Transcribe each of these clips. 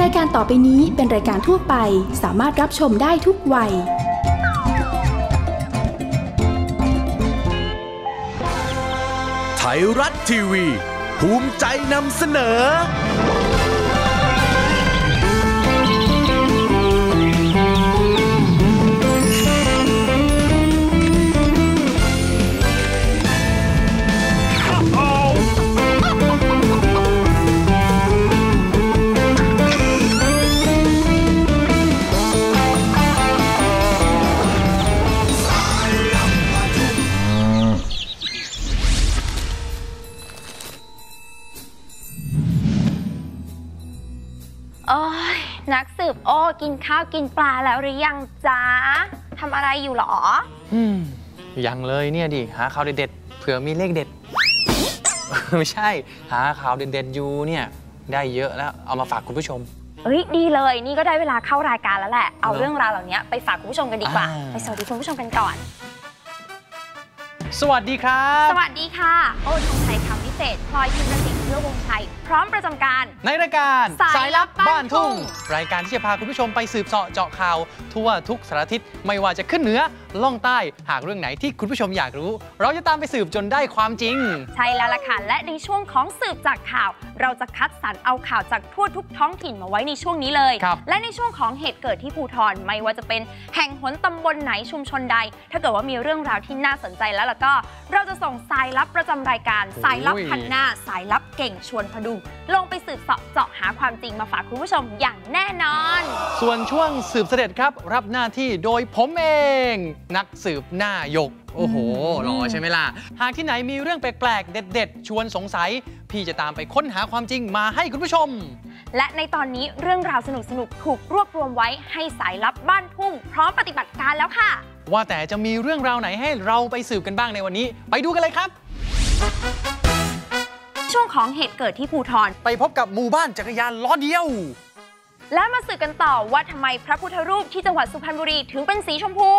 รายการต่อไปนี้เป็นรายการทั่วไปสามารถรับชมได้ทุกวัย ไทยรัฐทีวี ภูมิใจนำเสนอ กินข้าวกินปลาแล้วหรือยังจ๊ะทำอะไรอยู่หรอ อืมยังเลยเนี่ยดิหาข่าวเด็ดๆเผื่อมีเลขเด็ด ไม่ใช่ หาข่าวเด็ดๆอยู่เนี่ย ได้เยอะแล้วเอามาฝากคุณผู้ชม เอ้ยดีเลยนี่ก็ได้เวลาเข้ารายการแล้วแหละ เอาเหรอเรื่องราวเหล่านี้ไปฝากคุณผู้ชมกันดีกว่าอ่า ไปสวัสดีคุณผู้ชมกันก่อน สวัสดีครับ สวัสดีค่ะ โอ้ทองชัยคำวิเศษพลอยพิมพ์สิทธิ์เพื่อวงชัยพร้อมประจำการ ในรายการสายลับบ้านทุ่ง รายการที่จะพาคุณผู้ชมไปสืบเสาะเจาะข่าว ทั่วทุกสารทิศไม่ว่าจะขึ้นเหนือล่องใต้หากเรื่องไหนที่คุณผู้ชมอยากรู้ เราจะตามไปสืบจนได้ความจริง ใช่แล้วล่ะค่ะและในช่วงของสืบจากข่าว เราจะคัดสรรเอาข่าวจากทั่วทุกท้องถิ่นมาไว้ในช่วงนี้เลยครับและในช่วงของเหตุเกิดที่ภูทรไม่ว่าจะเป็นแห่งหนตำบลไหนชุมชนใด ถ้าเกิดว่ามีเรื่องราวที่น่าสนใจแล้วล่ะก็ เราจะส่งสายลับประจำรายการสายลับพันหน้าสายลับเก่งชวนพดุงลงไปสืบเสาะเจาะหาความจริงมาฝากคุณผู้ชมอย่างแน่นอน ส่วนช่วงสืบเสด็จครับ รับหน้าที่โดยผมเอง นักสืบหน้าหยก โอ้โหรอใช่ไหมล่ะ หากที่ไหนมีเรื่องแปลกๆ เด็ด ๆ ชวนสงสัย พี่จะตามไปค้นหาความจริงมาให้คุณผู้ชม และในตอนนี้เรื่องราวสนุกๆถูกรวบรวมไว้ให้สายลับบ้านทุ่ง พร้อมปฏิบัติการแล้วค่ะ ว่าแต่จะมีเรื่องราวไหนให้เราไปสืบกันบ้างในวันนี้ ไปดูกันเลยครับ ช่วงของเหตุเกิดที่ภูทรไปพบกับหมู่บ้านจักรยานล้อเดียว และมาสืบกันต่อว่าทำไมพระพุทธรูปที่จังหวัดสุพรรณบุรีถึงเป็นสีชมพู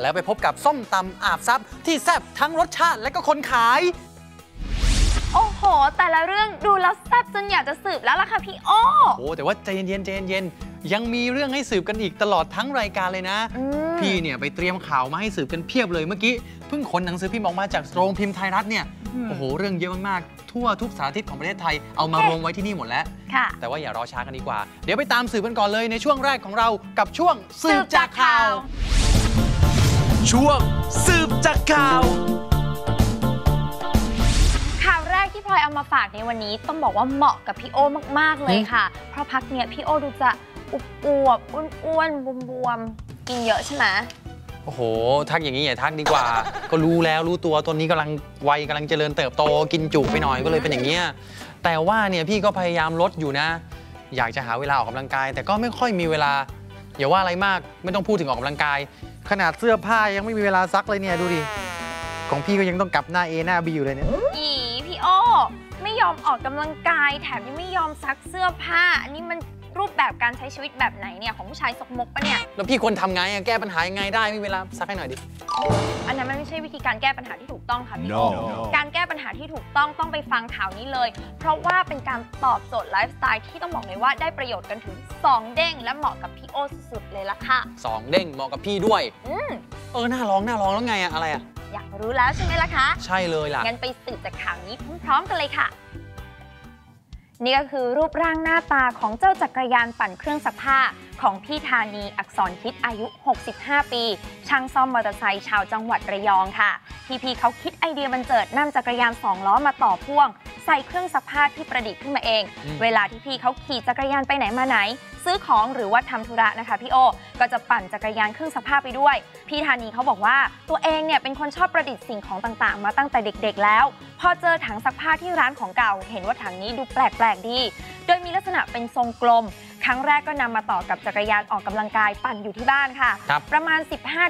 แล้วไปพบกับส้มตำอาบซับที่แซ่บทั้งรสชาติและก็คนขาย โอ้โห แต่ละเรื่องดูแล้วแซ่บจนอยากจะสืบแล้วล่ะค่ะพี่โอ้โอ้แต่ว่าใจเย็นๆใจเย็นๆยังมีเรื่องให้สืบกันอีกตลอดทั้งรายการเลยนะอืม พี่เนี่ยไปเตรียมข่าวมาให้สืบกันเพียบเลยเมื่อกี้เพิ่งขนหนังสือพิมพ์ออกมาจากโรงพิมพ์ไทยรัฐเนี่ยโอ้โหเรื่องเยอะมากๆทั่วทุกสารทิศของประเทศไทยเอามารวมไว้ที่นี่หมดแล้วค่ะแต่ว่าอย่ารอช้ากันดีกว่า เดี๋ยวไปตามสืบกันก่อนเลยในช่วงแรกของเรากับช่วงสืบจากข่าว ช่วงสืบจากข่าวข่าวแรกที่พลอยเอามาฝากในวันนี้ต้องบอกว่าเหมาะกับพี่โอมาก ๆ เลยค่ะ เพราะพักเนี้ยพี่โอดูจะอุบอวบๆอ้วนๆบวมๆ กินเยอะใช่ไหมโอ้โห ทักอย่างนี้อย่าทักดีกว่า ก็รู้แล้วรู้ตัวตอนนี้กำลังวัยกำลังเจริญเติบโตกินจุไปหน่อยก็เลยเป็นอย่างเงี้ยแต่ว่าเนี่ยพี่ก็พยายามลดอยู่นะ อยากจะหาเวลาออกกำลังกาย แต่ก็ไม่ค่อยมีเวลา อย่าว่าอะไรมากไม่ต้องพูดถึงออกกำลังกาย ขนาดเสื้อผ้ายังไม่มีเวลาซักเลยเนี่ยดูดิของพี่ก็ยังต้องกลับหน้า A หน้า B อยู่เลยเนี่ยอีพี่โอไม่ยอมออกกำลังกายแถมยังไม่ยอมซักเสื้อผ้าอันนี้มัน รูปแบบการใช้ชีวิตแบบไหนเนี่ยของผู้ชายสกมกปะเนี่ย แล้วพี่ควรทำไงอะแก้ปัญหายังไงได้ไม่มีเวลาซักให้หน่อยดิ อันนั้นมันไม่ใช่วิธีการแก้ปัญหาที่ถูกต้องค่ะพี่โอ No การแก้ปัญหาที่ถูกต้องต้องไปฟังข่าวนี้เลย เพราะว่าเป็นการตอบโจทย์ไลฟ์สไตล์ที่ต้องบอกเลยว่าได้ประโยชน์กันถึง 2 เด้ง และเหมาะกับพี่โอสุดๆเลยละค่ะ สองเด้งเหมาะกับพี่ด้วย อืมเออน่าร้องน่าร้องแล้วไงอะอะไรอะอยากรู้แล้วใช่ไหมล่ะคะ ใช่เลยล่ะ งั้นไปสืบจากข่าวนี้พร้อมๆกันเลยค่ะ นี่ก็คือรูปร่างหน้าตาของเจ้าจักรยานปั่นเครื่องซักผ้า ของพี่ธานีอักษรคิดอายุ 65 ปี ช่างซ่อมมอเตอร์ไซค์ชาวจังหวัดระยองค่ะ พี่พีเขาคิดไอเดียบันเจิดนำจักรยานสองล้อมาต่อพ่วง ใส่เครื่องซักผ้าที่ประดิษฐ์ขึ้นมาเองอืมเวลาที่พี่เขาขี่จักรยานไปไหนมาไหน ซื้อของหรือว่าทำธุระนะคะพี่โอ ก็จะปั่นจักรยานเครื่องซักผ้าไปด้วย พี่ธานีเขาบอกว่าตัวเองเนี่ยเป็นคนชอบประดิษฐ์สิ่งของต่างๆ มาตั้งแต่เด็ก ๆ แล้ว พอเจอถังซักผ้าที่ร้านของเก่า เห็นว่าถังนี้ดูแปลกๆดี โดยมีลักษณะเป็นทรงกลม ครั้งแรกก็นำมาต่อกับจักรยานออกกำลังกายปั่นอยู่ที่บ้านค่ะครับประมาณ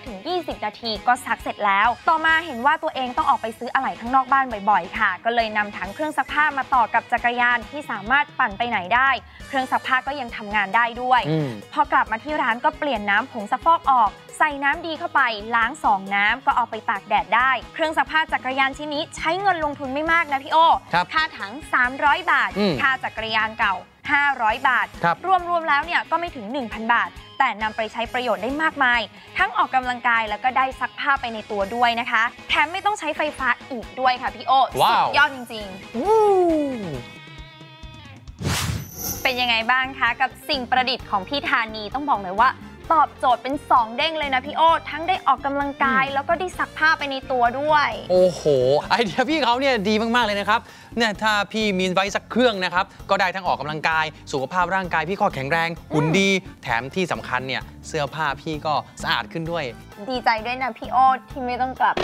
15-20 นาทีก็ซักเสร็จแล้ว ต่อมาเห็นว่าตัวเองต้องออกไปซื้ออะไหล่ข้างนอกบ้านบ่อยๆ ค่ะ ก็เลยนำถังเครื่องซักผ้ามาต่อกับจักรยานที่สามารถปั่นไปไหนได้ เครื่องซักผ้าก็ยังทำงานได้ด้วยอืมพอกลับมาที่ร้านก็เปลี่ยนน้ำผงซักฟอกออก ใส่น้ำดีเข้าไปล้างสองน้ำก็เอาไปตากแดดได้ เครื่องซักผ้าจักรยานชิ้นนี้ใช้เงินลงทุนไม่มากนะพี่โอครับค่าถัง 300 บาทอืมค่าจักรยานเก่า 500 บาทครับรวมๆแล้วเนี่ยก็ไม่ถึง 1,000 บาท แต่นำไปใช้ประโยชน์ได้มากมาย ทั้งออกกำลังกายแล้วก็ได้ซักผ้าไปในตัวด้วยนะคะ แถมไม่ต้องใช้ไฟฟ้าอีกด้วยค่ะพี่โอว้าวสุดยอดจริงๆเป็นยังไงบ้างคะ กับสิ่งประดิษฐ์ของพี่ธานีต้องบอกเลยว่า ตอบโจทย์เป็น 2 เด้งเลยนะพี่โอทั้งได้ออกกำลังกาย แล้วก็ได้ซักผ้าไปในตัวด้วย โอ้โห ไอเดียพี่เขาเนี่ยดีมาก ๆ เลยนะครับเนี่ยถ้าพี่มีไว้สักเครื่องนะครับ ก็ได้ทั้งออกกำลังกาย สุขภาพร่างกายพี่ก็แข็งแรงหุ่นดีแถมที่สำคัญเนี่ยเสื้อผ้าพี่ก็สะอาดขึ้นด้วย ดีใจด้วยนะพี่โอที่ไม่ต้องกลับ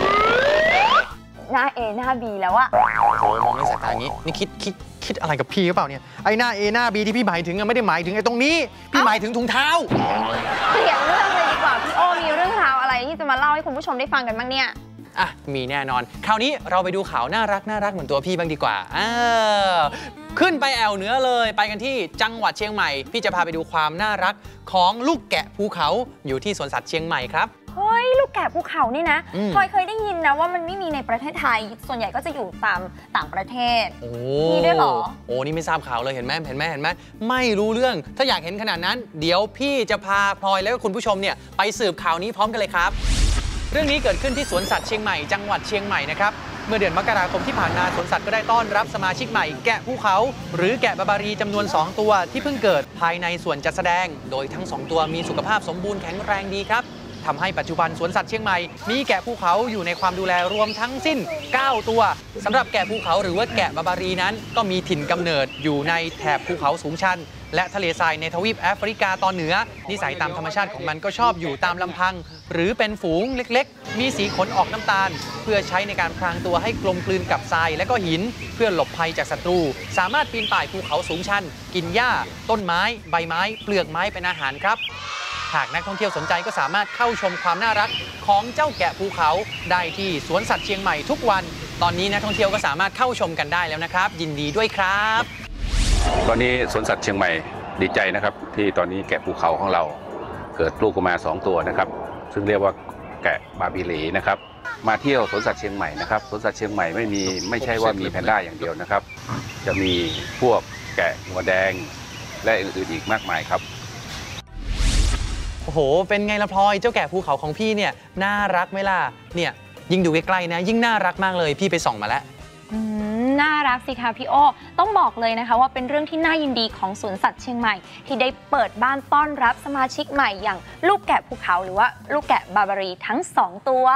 หน้า A หน้า B แล้วอะโอ้โหมองในสายตาอย่างนี้ นี่คิดคิด คิดอะไรกับพี่หรือเปล่าเนี่ยไอหน้า A หน้า B ที่พี่หมายถึงอะไม่ได้หมายถึงไอตรงนี้ พี่หมายถึงถุงเท้า เปลี่ยนเรื่องเลยดีกว่าพี่โอมีเรื่องราวอะไรที่จะมาเล่าให้คุณผู้ชมได้ฟังกันบ้างเนี่ย อะ มีแน่นอน คราวนี้เราไปดูข่าวน่ารักน่ารักเหมือนตัวพี่บ้างดีกว่าอ่าขึ้นไปแอวเหนือเลยไปกันที่จังหวัดเชียงใหม่ พี่จะพาไปดูความน่ารักของลูกแกะภูเขาอยู่ที่สวนสัตว์เชียงใหม่ครับ เฮ้ยลูกแกะภูเขานี่นะอืมพลอยเคยได้ยินนะว่ามันไม่มีในประเทศไทย ส่วนใหญ่ก็จะอยู่ตามต่างประเทศโอ้มีด้วยเหรอ โอ้นี่ไม่ทราบข่าวเลยเห็นไหมเห็นไหมเห็นไหมไม่รู้เรื่อง ถ้าอยากเห็นขนาดนั้น เดี๋ยวพี่จะพาพลอยแล้วก็คุณผู้ชมเนี่ยไปสืบข่าวนี้พร้อมกันเลยครับ เรื่องนี้เกิดขึ้นที่สวนสัตว์เชียงใหม่จังหวัดเชียงใหม่นะครับเมื่อเดือนมกราคมที่ผ่านมาสวนสัตว์ก็ได้ต้อนรับสมาชิกใหม่แกะภูเขา หรือแกะบาบารีจำนวน 2 ตัวที่เพิ่งเกิดภายในส่วนจัดแสดง โดยทั้ง 2 ตัวมีสุขภาพสมบูรณ์แข็งแรงดีครับ ทำให้ปัจจุบันสวนสัตว์เชียงใหม่ มีแกะภูเขาอยู่ในความดูแลรวมทั้งสิ้น 9 ตัวสำหรับแกะภูเขาหรือว่าแกะบาบารีนั้น ก็มีถิ่นกำเนิดอยู่ในแถบภูเขาสูงชัน และทะเลทรายในทวีปแอฟริกาตอนเหนือ นิสัยตามธรรมชาติของมันก็ชอบอยู่ตามลำพัง หรือเป็นฝูงเล็กๆ มีสีขนออกน้ำตาล เพื่อใช้ในการพรางตัวให้กลมกลืนกับทรายและก็หิน เพื่อหลบภัยจากศัตรู สามารถปีนป่ายภูเขาสูงชัน กินหญ้า ต้นไม้ ใบไม้ เปลือกไม้เป็นอาหารครับ หากนักท่องเที่ยวสนใจก็สามารถเข้าชมความน่ารักของเจ้าแกะภูเขาได้ที่สวนสัตว์เชียงใหม่ทุกวัน ตอนนี้นักท่องเที่ยวก็สามารถเข้าชมกันได้แล้วนะครับ ยินดีด้วยครับ ตอนนี้สวนสัตว์เชียงใหม่ดีใจนะครับ ที่ตอนนี้แกะภูเขาของเราเกิดลูกออกมา 2 ตัวนะครับ ซึ่งเรียกว่าแกะบาบิลีนะครับมาเที่ยวสวนสัตว์เชียงใหม่นะครับสวนสัตว์เชียงใหม่ไม่มีไม่ใช่ว่ามีแพนด้าอย่างเดียวนะครับ จะมีพวกแกะหัวแดงและอื่นๆอีกมากมายครับ โอ้โห เป็นไงละพลอยเจ้าแกะภูเขาของพี่เนี่ยน่ารักไหมล่ะ เนี่ยยิ่งดูใกล้ๆนะ ยิ่งน่ารักมากเลยพี่ไปส่องมาแล้วน่ารักสิคะพี่โอต้องบอกเลยนะคะว่าเป็นเรื่องที่น่ายินดีของสวนสัตว์เชียงใหม่ ที่ได้เปิดบ้านต้อนรับสมาชิกใหม่อย่างลูกแกะภูเขาหรือว่าลูกแกะบาบารีทั้งสองตัว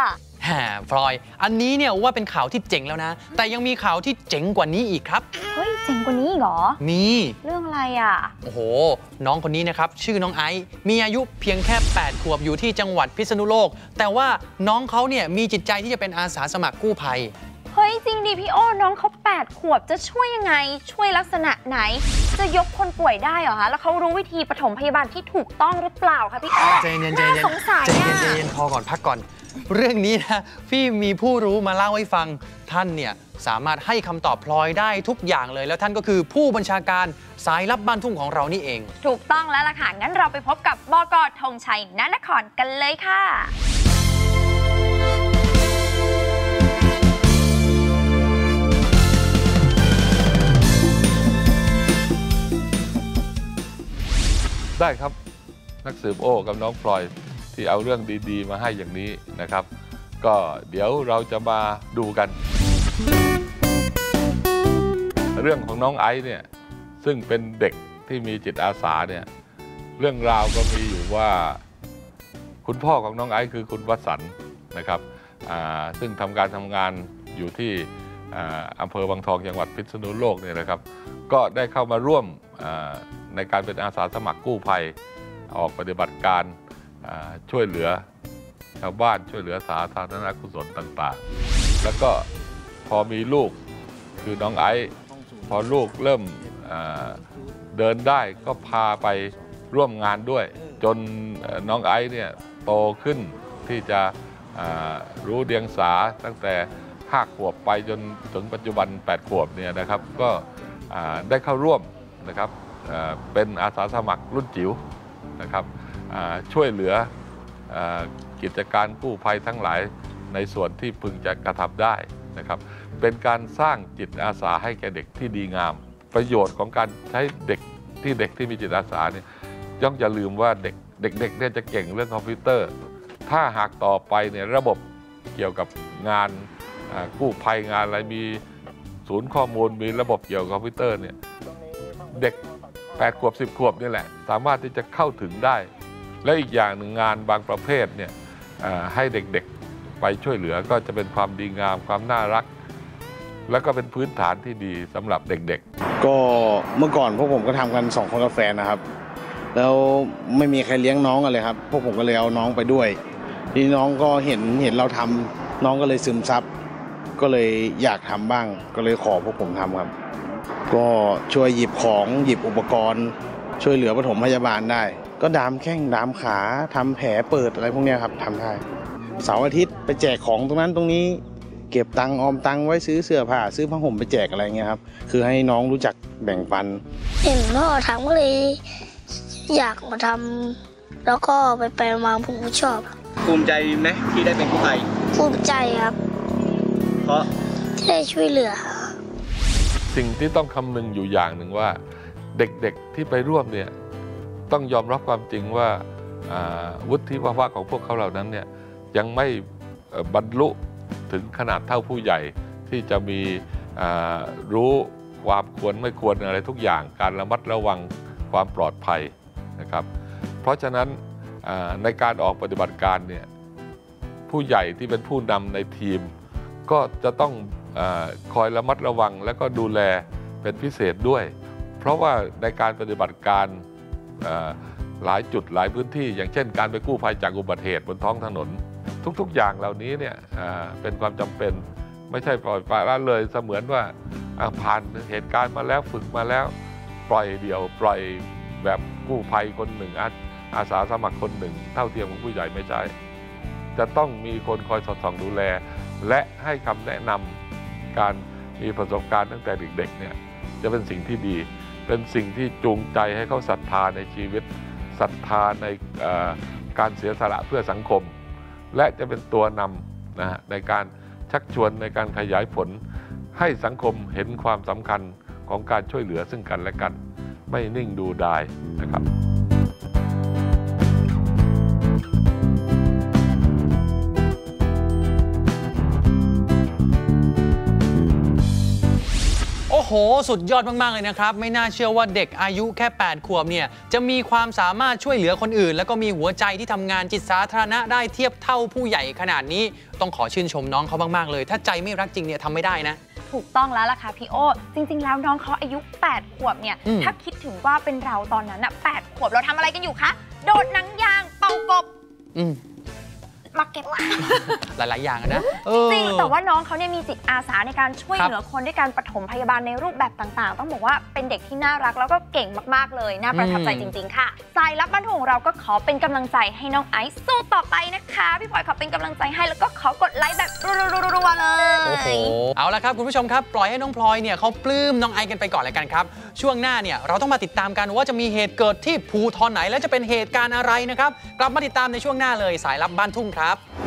แหมพลอย อันนี้เนี่ยว่าเป็นข่าวที่เจ๋งแล้วนะ แต่ยังมีข่าวที่เจ๋งกว่านี้อีกครับ เฮ้ย เจ๋งกว่านี้อีกเหรอมีเรื่องอะไรอะ โอ้โห น้องคนนี้นะครับ ชื่อน้องไอซ์มีอายุเพียงแค่ 8 ขวบอยู่ที่จังหวัดพิษณุโลก แต่ว่าน้องเขาเนี่ยมีจิตใจที่จะเป็นอาสาสมัครกู้ภัย เฮ้ย จริงดิพี่โอ้น้องเขา8ขวบจะช่วยยังไง ช่วยลักษณะไหน จะยกคนป่วยได้เหรอคะ แล้วเขารู้วิธีปฐมพยาบาลที่ถูกต้องหรือเปล่าคะพี่โอ้ใจเย็นๆใจน่าเย็นสงสัยใจเย็อะนใจเย็นพอก่อนพักก่อน เรื่องนี้นะพี่มีผู้รู้มาเล่าให้ฟังท่านเนี่ยสามารถให้คำตอบพลอยได้ทุกอย่างเลย แล้วท่านก็คือผู้บัญชาการสายลับบ้านทุ่งของเรานี่เอง ถูกต้องแล้วล่ะค่ะ งั้นเราไปพบกับบกธงชัยนนครกันเลยค่ะ ได้ครับ นักสืบโอ้กับน้องพลอย ที่เอาเรื่องดีๆ มาให้อย่างนี้นะครับ ก็เดี๋ยวเราจะมาดูกัน เรื่องของน้องไอซ์เนี่ยซึ่งเป็นเด็กที่มีจิตอาสาเนี่ยเรื่องราวก็มีอยู่ว่า คุณพ่อของน้องไอซ์คือคุณวสันต์นะครับซึ่งทำการทำงานอยู่ที่อำเภอบางทองจังหวัดพิษณุโลกเนี่ยนะครับ ก็ได้เข้ามาร่วมในการเป็นอาสาสมัครกู้ภัยออกปฏิบัติการ ช่วยเหลือชาวบ้านช่วยเหลือสาธารณกุศลต่างๆ แล้วก็พอมีลูกคือน้องไอซ์พอลูกเริ่มเดินได้ก็พาไปร่วมงานด้วย จนน้องไอซ์เนี่ยโตขึ้นที่จะรู้เดียงสาตั้งแต่5ขวบไปจนถึงปัจจุบัน 8 ขวบเนี่ยนะครับ ก็ได้เข้าร่วมนะครับเป็นอาสาสมัครรุ่นจิ๋วนะครับ ช่วยเหลืออกิจการกู้ภัยทั้งหลายในส่วนที่พึงจะกระทำได้นะครับ เป็นการสร้างจิตอาสาให้แก่เด็กที่ดีงาม ประโยชน์ของการใช้เด็กที่เด็กที่มีจิตอาสาเนี่ยย่อมอย่าลืมว่าเด็กเด็กๆเนี่ยจะเก่งเรื่องคอมพิวเตอร์ ถ้าหากต่อไปเนี่ยระบบเกี่ยวกับงานกู้ภัยงานอะไรมีศูนย์ข้อมูลมีระบบเกี่ยวกับคอมพิวเตอร์เนี่ยเด็ก8ขวบ10ขวบนี่แหละ สามารถที่จะเข้าถึงได้ และอีกอย่างหนึ่งงานบางประเภทเนี่ยให้เด็กๆไปช่วยเหลือก็จะเป็นความดีงามความน่ารัก แล้วก็เป็นพื้นฐานที่ดีสำหรับเด็กๆ ก็เมื่อก่อนพวกผมก็ทำกันสองคนกับแฟนนะครับ แล้วไม่มีใครเลี้ยงน้องกันเลยครับ พวกผมก็เลยเอาน้องไปด้วย ทีนี้น้องก็เห็นเห็นเราทำน้องก็เลยซึมซับก็เลยอยากทำบ้าง ก็เลยขอพวกผมทำครับ ก็ช่วยหยิบของหยิบอุปกรณ์ ช่วยเหลือปฐมพยาบาลได้ ก็ดามแข้งดามขาทำแผลเปิดอะไรพวกเนี้ยครับทำได้เสาร์อาทิตย์ไปแจกของตรงนั้นตรงนี้ เก็บตังค์ออมตังค์ไว้ซื้อเสื้อผ้าซื้อผ้าห่มไปแจกอะไรเงี้ยครับคือให้น้องรู้จักแบ่งปัน เห็นพ่อทำก็เลย อยากมาทำแล้วก็ไปไปมาผมก็ชอบ ภูมิใจไหมที่ได้เป็นกู้ภัยภูมิใจครับ เพราะที่ได้ช่วยเหลือ สิ่งที่ต้องคำนึงอยู่อย่างหนึ่งว่า เด็กๆที่ไปร่วมเนี่ย ต้องยอมรับความจริงว่าวุฒิภาวะของพวกเขาเหล่านั้นเนี่ยยังไม่บรรลุถึงขนาดเท่าผู้ใหญ่ที่จะมีรู้ความควรไม่ควรอะไรทุกอย่าง การระมัดระวังความปลอดภัยนะครับ เพราะฉะนั้นในการออกปฏิบัติการเนี่ยผู้ใหญ่ที่เป็นผู้นำในทีม ก็จะต้องอคอยระมัดระวังและก็ดูแลเป็นพิเศษด้วย เพราะว่าในการปฏิบัติการ หลายจุดหลายพื้นที่ อย่างเช่นการไปกู้ภัยจากอุบัติเหตุบนท้องถนน ทุกๆอย่างเหล่านี้เนี่ยเป็นความจำเป็นไม่ใช่ปล่อยปละเลยเสมือนว่าผ่านเหตุการณ์มาแล้วฝึกมาแล้ว ปล่อยเดียวปล่อยแบบกู้ภัยคนหนึ่งอาอาสาสมัครคนหนึ่ง เท่าเทียมกับผู้ใหญ่ไม่ใช่ จะต้องมีคนคอยสอดส่องดูแล และให้คำแนะนำการมีประสบการณ์ตั้งแต่เด็กๆเนี่ยจะเป็นสิ่งที่ดี เป็นสิ่งที่จูงใจให้เขาศรัทธาในชีวิตศรัทธาในการเสียสละเพื่อสังคม และจะเป็นตัวนำนะฮะในการชักชวนในการขยายผล ให้สังคมเห็นความสำคัญของการช่วยเหลือซึ่งกันและกัน ไม่นิ่งดูดายนะครับ สุดยอดมาก ๆ เลยนะครับ ไม่น่าเชื่อว่าเด็กอายุแค่ 8 ขวบเนี่ย จะมีความสามารถช่วยเหลือคนอื่น แล้วก็มีหัวใจที่ทำงานจิตสาธารณะได้เทียบเท่าผู้ใหญ่ขนาดนี้ ต้องขอชื่นชมน้องเขามาก ๆ เลย ถ้าใจไม่รักจริงเนี่ยทำไม่ได้นะ ถูกต้องแล้วล่ะค่ะพี่โอ จริง ๆ แล้วน้องเขาอายุ 8 ขวบเนี่ย อืม ถ้าคิดถึงว่าเป็นเราตอนนั้นอะ8ขวบเราทำอะไรกันอยู่คะ โดดหนังยาง เป่ากบ อืม มาเก็บหลาย ๆ อย่างอะนะเออจริงแต่ว่าน้องเขาเนี่ยมีจิตอาสาในการช่วยครับเหลือคนด้วยการปฐมพยาบาลในรูปแบบต่าง ๆ ต้องบอกว่าเป็นเด็กที่น่ารักแล้วก็เก่งมาก ๆ เลยน่าประทับใจอืมจริง ๆ ค่ะสายลับบ้านทุ่งของเราก็ขอเป็นกำลังใจให้น้องไอซ์สู้ต่อไปนะคะ พี่พลอยขอเป็นกำลังใจให้แล้วก็ขอกดไลค์แบบรัวๆๆๆเลยโอ้โหเอาละครับคุณผู้ชมครับปล่อยให้น้องพลอยเนี่ยเขาปลื้มน้องไอซ์กันไปก่อนเลยกันครับ ช่วงหน้าเนี่ยเราต้องมาติดตามกันว่าจะมีเหตุเกิดที่ภูทรไหนและจะเป็นเหตุการณ์อะไรนะครับกลับมาติดตามในช่วงหน้าเลยสายลับบ้านทุ่งครับ